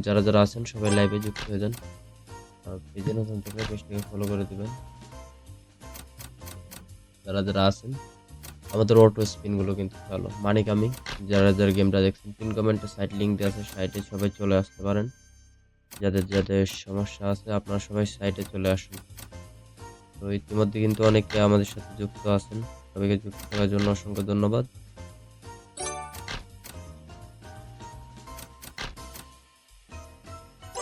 যারা যারা আছেন, সবাই লাইভে যুক্ত হয়ে যান। আর পেজে নতুন থেকে পেজটাকে ফলো করে দিবেন। যারা যারা আছেন, আমাদের অটো স্পিনগুলো কিন্তু ভালো। মানি কামিং যারা যারা গেমটা দেখছেন পিন কমেন্টে সাইট লিঙ্ক দেওয়া আছে সাইটে সবাই চলে আসতে পারেন। যাদের যাদের সমস্যা আছে, আপনারা সবাই সাইটে চলে আসুন। তো ইতিমধ্যে কিন্তু অনেকে আমাদের সাথে যুক্ত আছেন। সবাইকে যুক্ত থাকার জন্য অসংখ্য ধন্যবাদ।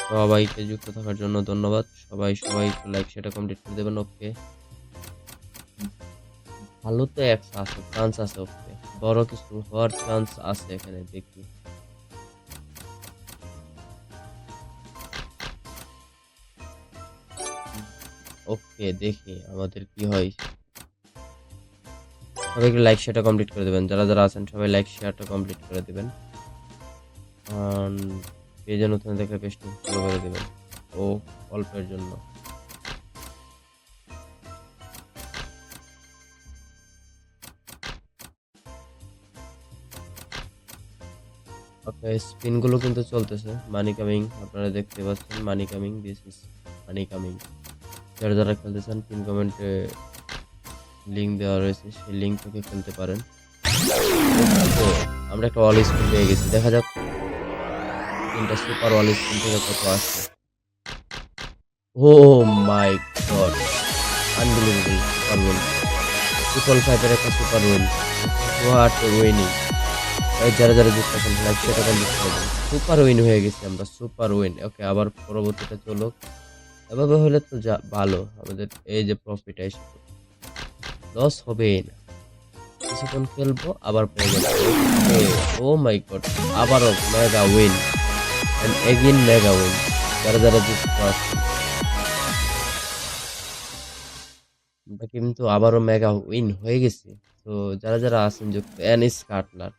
সবাইকে যুক্ত থাকার জন্য ধন্যবাদ। সবাই সবাই লাইক সেটা কমপ্লিট করে দেবেন ওকে ভালো তো একশো আছে চান্স আছে ওকে বড় কিছু হওয়ার চান্স আছে এখানে, দেখি। ওকে দেখি আমাদের কি হয়। সবাইকে লাইক শেয়ারটা কমপ্লিট করে দেবেন। যারা যারা আছেন, সবাই লাইক শেয়ারটা কমপ্লিট করে দেবেন। পেজে নতুন দেখে পেজটি ফলো করে দেবেন। ও অল্পের জন্য। ওকে স্পিনগুলো কিন্তু চলতেছে। মানি কামিং, আপনারা দেখতে পাচ্ছেন money coming this is money coming. যারা যারা খেলতে চান পিন কমেন্টে লিঙ্ক দেওয়া রয়েছে, সেই লিঙ্ক থেকে খেলতে পারেন। আমরা একটা অল স্পিন পেয়ে গেছি। দেখা যাক তিনটা সুপার অল স্পিন থেকে কত আসছে? ও my god. Unbelievable super win triple ফাইভের একটা সুপার উইন হোয়াট উইনিং এই যারা যারা যুক্ত লাইক সেটা করবেন সুপার উইন হয়ে গেছি আমরা সুপার উইন ওকে আবার পরবর্তীটা চলো। এভাবে হলে তো যা, ভালো। আমাদের এই যে প্রফিট এসে লস হবেই না। কিছুক্ষণ খেলব, আবার পেয়ে ও মাই গড আবারও mega win and again mega win যারা আছেন আমরা কিন্তু আবারও মেগা উইন হয়ে গেছি। তো যারা যারা আছেন যুক্ত অ্যানিস কাটলার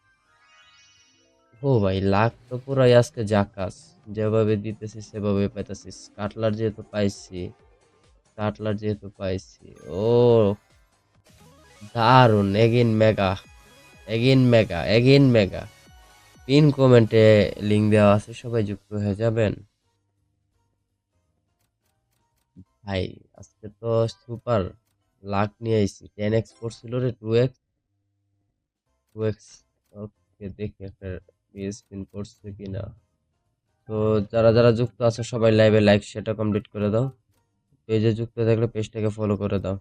ও ভাই, লাখ তো পুরাই আজকে জাকাস। যেভাবে দিতেছি, সেভাবে পাইতেছি। কাটলার যেহেতু পাইছি কাটলার যেহেতু পাইছি, ও। দারুণ again mega again mega again mega pin কমেন্টে লিঙ্ক দেওয়া আছে, সবাই যুক্ত হয়ে যাবেন। ভাই, আজকে তো সুপার লাখ নিয়ে আইছি। টেন এক্স পড়ছিল রে two x two x okay দেখি একটা স্পিন করছে কিনা। তো যারা যারা যুক্ত আছে, সবাই লাইভে লাইক সেটা কমপ্লিট করে দাও। পেজে যুক্ত থাকলে পেজটাকে ফলো করে দাও।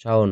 শাওন।